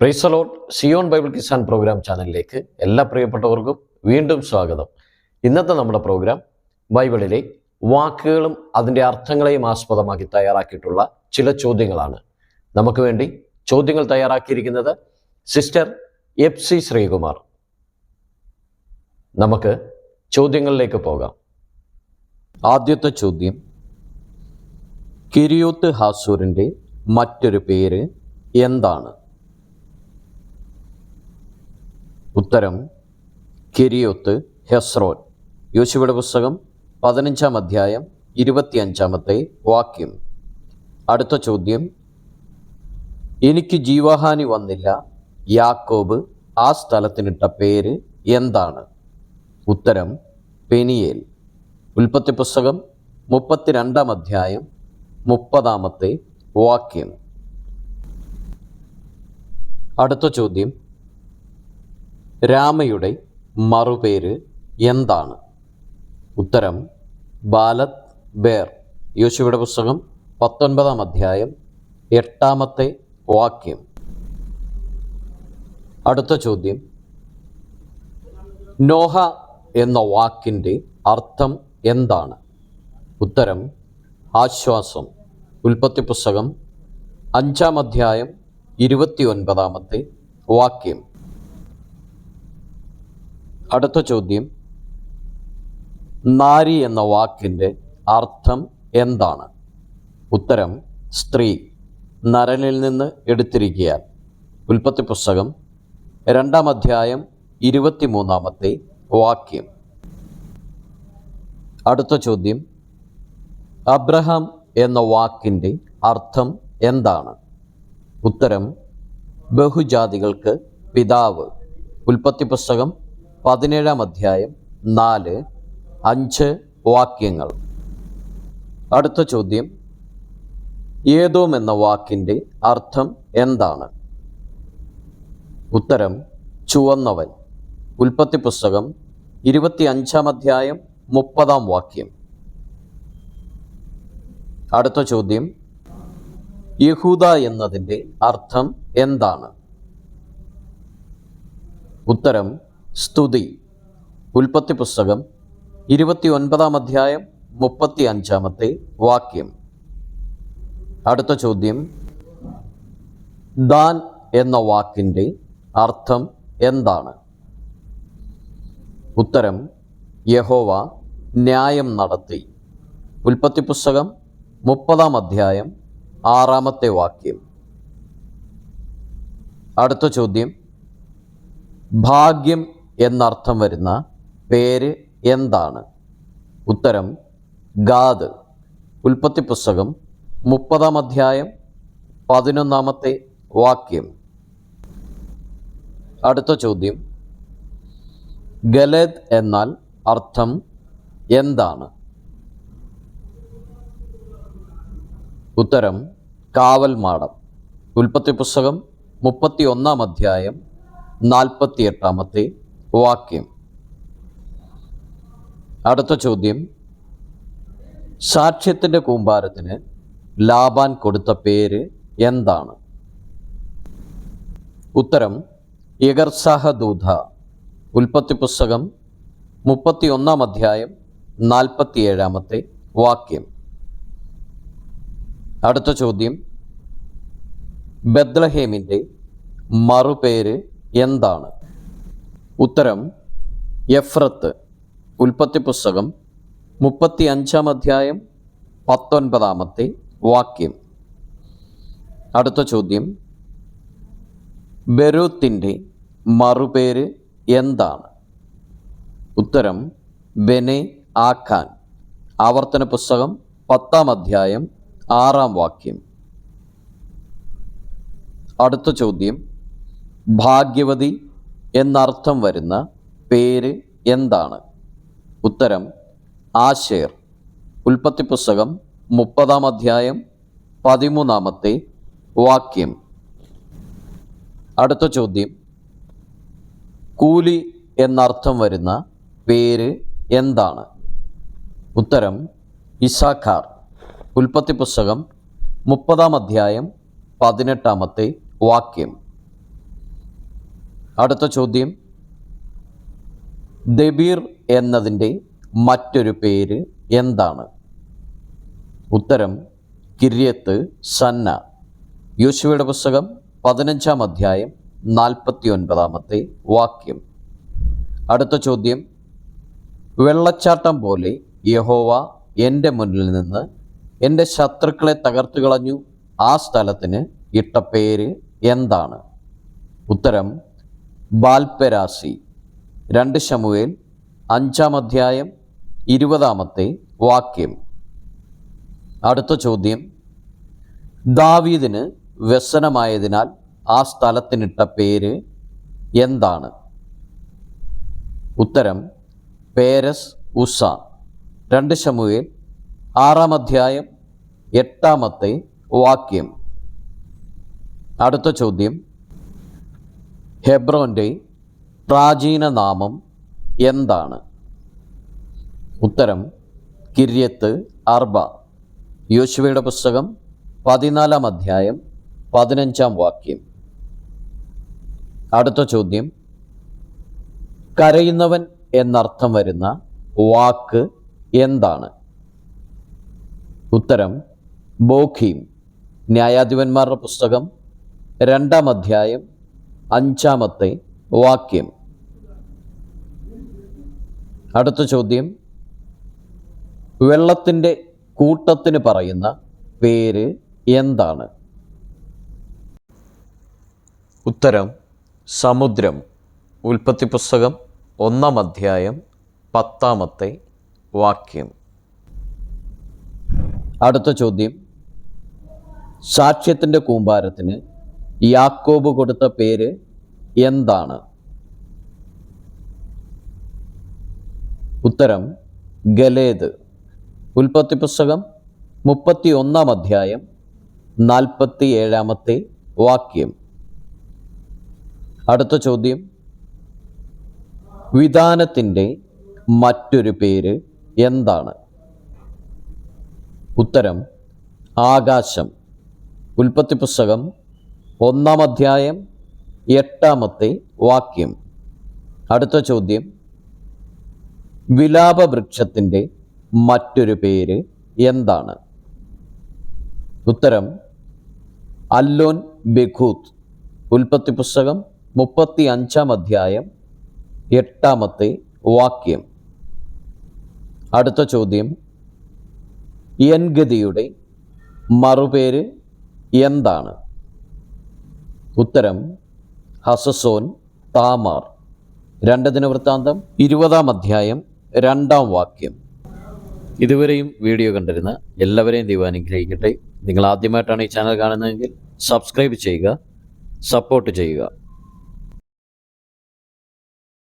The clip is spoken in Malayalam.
പ്രൈസലോട്ട് സിയോൺ ബൈബിൾ കിസാൻ പ്രോഗ്രാം ചാനലിലേക്ക് എല്ലാ പ്രിയപ്പെട്ടവർക്കും വീണ്ടും സ്വാഗതം. ഇന്നത്തെ നമ്മുടെ പ്രോഗ്രാം ബൈബിളിലെ വാക്കുകളും അതിന്റെ അർത്ഥങ്ങളെയും ആസ്പദമാക്കി തയ്യാറാക്കിയിട്ടുള്ള ചില ചോദ്യങ്ങളാണ്. നമുക്ക് വേണ്ടി ചോദ്യങ്ങൾ തയ്യാറാക്കിയിരിക്കുന്നത് സിസ്റ്റർ എഫ് സി ശ്രീകുമാർ. നമുക്ക് ചോദ്യങ്ങളിലേക്ക് പോകാം. ആദ്യത്തെ ചോദ്യം കിരിയോത്ത് ഹാസൂറിന്റെ മറ്റൊരു പേര് എന്താണ്? ഉത്തരം കിരിയൊത്ത് ഹെസ്രോൻ. യോശുവയുടെ പുസ്തകം പതിനഞ്ചാം അധ്യായം ഇരുപത്തിയഞ്ചാമത്തെ വാക്യം. അടുത്ത ചോദ്യം എനിക്ക് ജീവഹാനി വന്നില്ല യാക്കോബ് ആ സ്ഥലത്തിനിട്ട പേര് എന്താണ്? ഉത്തരം പെനിയേൽ. ഉൽപ്പത്തി പുസ്തകം മുപ്പത്തിരണ്ടാം അധ്യായം മുപ്പതാമത്തെ വാക്യം. അടുത്ത ചോദ്യം രാമയുടെ മറുപേര് എന്താണ്? ഉത്തരം ബാലത് ബേർ. യോശുവയുടെ പുസ്തകം പത്തൊൻപതാം അധ്യായം എട്ടാമത്തെ വാക്യം. അടുത്ത ചോദ്യം. നോഹ എന്ന വാക്കിന്റെ അർത്ഥം എന്താണ്? ഉത്തരം ആശ്വാസം. ഉൽപ്പത്തി പുസ്തകം അഞ്ചാം അധ്യായം ഇരുപത്തി ഒൻപതാമത്തെ വാക്യം. അടുത്ത ചോദ്യം. നാരി എന്ന വാക്കിന്റെ അർത്ഥം എന്താണ്? ഉത്തരം സ്ത്രീ. നരനിൽ നിന്ന് എടുത്തിരിക്കുകയാൽ ഉൽപ്പത്തി പുസ്തകം രണ്ടാം അധ്യായം ഇരുപത്തിമൂന്നാമത്തെ വാക്യം. അടുത്ത ചോദ്യം. അബ്രഹാം എന്ന വാക്കിന്റെ അർത്ഥം എന്താണ്? ഉത്തരം ബഹുജാതികൾക്ക് പിതാവ്. ഉൽപ്പത്തി പുസ്തകം പതിനേഴാം അധ്യായം നാല് അഞ്ച് വാക്യങ്ങൾ. അടുത്ത ചോദ്യം ഏതോം എന്ന വാക്കിന്റെ അർത്ഥം എന്താണ്? ഉത്തരം ചുവന്നവൻ. ഉൽപ്പത്തി പുസ്തകം ഇരുപത്തി അഞ്ചാം അധ്യായം മുപ്പതാം വാക്യം. അടുത്ത ചോദ്യം യഹൂദ എന്നതിന്റെ അർത്ഥം എന്താണ്? ഉത്തരം സ്തുതി. ഉൽപ്പത്തി പുസ്തകം ഇരുപത്തി ഒൻപതാം അധ്യായം മുപ്പത്തി അഞ്ചാമത്തെ വാക്യം. അടുത്ത ചോദ്യം. ദാൻ എന്ന വാക്കിന്റെ അർത്ഥം എന്താണ്? ഉത്തരം യഹോവ ന്യായം നടത്തി. ഉൽപ്പത്തി പുസ്തകം മുപ്പതാം അധ്യായം ആറാമത്തെ വാക്യം. അടുത്ത ചോദ്യം. ഭാഗ്യം എന്നർത്ഥം വരുന്ന പേര് എന്താണ്? ഉത്തരം ഗാദ്. ഉൽപ്പത്തി പുസ്തകം മുപ്പതാം അധ്യായം പതിനൊന്നാമത്തെ വാക്യം. അടുത്ത ചോദ്യം ഗലദ് എന്നാൽ അർത്ഥം എന്താണ്? ഉത്തരം കാവൽ മാടം. ഉൽപ്പത്തി പുസ്തകം മുപ്പത്തി ഒന്നാം അധ്യായം നാൽപ്പത്തി എട്ടാമത്തെ വാക്യം. അടുത്ത ചോദ്യം. സാക്ഷ്യത്തിന്റെ കൂമ്പാരത്തിന് ലാബാൻ കൊടുത്ത പേര് എന്താണ്? ഉത്തരം യഗർസാഹദൂത ഉൽപ്പത്തി പുസ്തകം മുപ്പത്തി ഒന്നാം അധ്യായം നാൽപ്പത്തിയേഴാമത്തെ വാക്യം. അടുത്ത ചോദ്യം. ബദ്ലഹേമിന്റെ മറുപേര് എന്താണ്? ഉത്തരം എഫ്രത്ത് ഉൽപ്പത്തി പുസ്തകം മുപ്പത്തി അഞ്ചാം അധ്യായം പത്തൊൻപതാമത്തെ വാക്യം. അടുത്ത ചോദ്യം ബെരൂത്തിന്റെ മറുപേര് എന്താണ്? ഉത്തരം ബെനെ ആഖാൻ. ആവർത്തന പുസ്തകം പത്താം അധ്യായം ആറാം വാക്യം. അടുത്ത ചോദ്യം ഭാഗ്യവതി എന്നർത്ഥം വരുന്ന പേര് എന്താണ്? ഉത്തരം ആശേർ ഉൽപ്പത്തി പുസ്തകം മുപ്പതാം അധ്യായം പതിമൂന്നാമത്തെ വാക്യം. അടുത്ത ചോദ്യം. കൂലി എന്നർത്ഥം വരുന്ന പേര് എന്താണ്? ഉത്തരം ഇസാഖാർ. ഉൽപ്പത്തി പുസ്തകം മുപ്പതാം അധ്യായം പതിനെട്ടാമത്തെ വാക്യം. അടുത്ത ചോദ്യം. ദബീർ എന്നതിന്റെ മറ്റൊരു പേര് എന്താണ്? ഉത്തരം കിര്യത്ത് സന്ന. യോശുവയുടെ പുസ്തകം പതിനഞ്ചാം അധ്യായം നാൽപ്പത്തി ഒൻപതാമത്തെ വാക്യം. അടുത്ത ചോദ്യം. വെള്ളച്ചാട്ടം പോലെ യഹോവ എന്റെ മുന്നിൽ നിന്ന് എന്റെ ശത്രുക്കളെ തകർത്തു കളഞ്ഞു. ആ സ്ഥലത്തിന് ഇട്ട പേര് എന്താണ്? ഉത്തരം ബാൽപെരാസി. രണ്ട് ശമുവേൽ അഞ്ചാം അധ്യായം ഇരുപതാമത്തെ വാക്യം. അടുത്ത ചോദ്യം. ദാവീദിന് വ്യസനമായതിനാൽ ആ സ്ഥലത്തിനിട്ട പേര് എന്താണ്? ഉത്തരം പേരസ് ഉസ രണ്ട് ശമുവേൽ ആറാം അധ്യായം എട്ടാമത്തെ വാക്യം. അടുത്ത ചോദ്യം. ഹെബ്രോന്റെ പ്രാചീന നാമം എന്താണ്? ഉത്തരം കിര്യത്ത് അർബ. യോശുവയുടെ പുസ്തകം പതിനാലാം അധ്യായം പതിനഞ്ചാം വാക്യം. അടുത്ത ചോദ്യം കരയുന്നവൻ എന്നർത്ഥം വരുന്ന വാക്ക് എന്താണ്? ഉത്തരം ബോഖീം. ന്യായാധിപന്മാരുടെ പുസ്തകം രണ്ടാം അധ്യായം അഞ്ചാമത്തെ വാക്യം. അടുത്ത ചോദ്യം. വെള്ളത്തിന്റെ കൂട്ടത്തിന് പറയുന്ന പേര് എന്താണ്? ഉത്തരം സമുദ്രം. ഉൽപ്പത്തി പുസ്തകം ഒന്നാം അധ്യായം പത്താമത്തെ വാക്യം. അടുത്ത ചോദ്യം. സാക്ഷ്യത്തിന്റെ കൂമ്പാരത്തിന് യാക്കോബ് കൊടുത്ത പേര് എന്താണ്? ഉത്തരം ഗലേദ്. ഉൽപ്പത്തി പുസ്തകം മുപ്പത്തി ഒന്നാം അധ്യായം നാൽപ്പത്തി ഏഴാമത്തെ വാക്യം. അടുത്ത ചോദ്യം വിധാനത്തിന്റെ മറ്റൊരു പേര് എന്താണ്? ഉത്തരം ആകാശം. ഉൽപ്പത്തി പുസ്തകം ഒന്നാം അധ്യായം എട്ടാമത്തെ വാക്യം. അടുത്ത ചോദ്യം. വിലാപവൃക്ഷത്തിന്റെ മറ്റൊരു പേര് എന്താണ്? ഉത്തരം അല്ലോൻ ബെഖൂത്ത്. ഉൽപ്പത്തി പുസ്തകം മുപ്പത്തി അഞ്ചാം അധ്യായം എട്ടാമത്തെ വാക്യം. അടുത്ത ചോദ്യം. എൻഗതിയുടെ മറുപേര് എന്താണ്? ഉത്തരം ഹസസോൻ താമാർ. രണ്ട് ദിനവൃത്താന്തം ഇരുപതാം അധ്യായം രണ്ടാം വാക്യം. ഇതുവരെയും വീഡിയോ കണ്ടിരുന്ന എല്ലാവരെയും ദൈവം അനുഗ്രഹിക്കട്ടെ. നിങ്ങൾ ആദ്യമായിട്ടാണ് ഈ ചാനൽ കാണുന്നതെങ്കിൽ സബ്സ്ക്രൈബ് ചെയ്യുക സപ്പോർട്ട് ചെയ്യുക.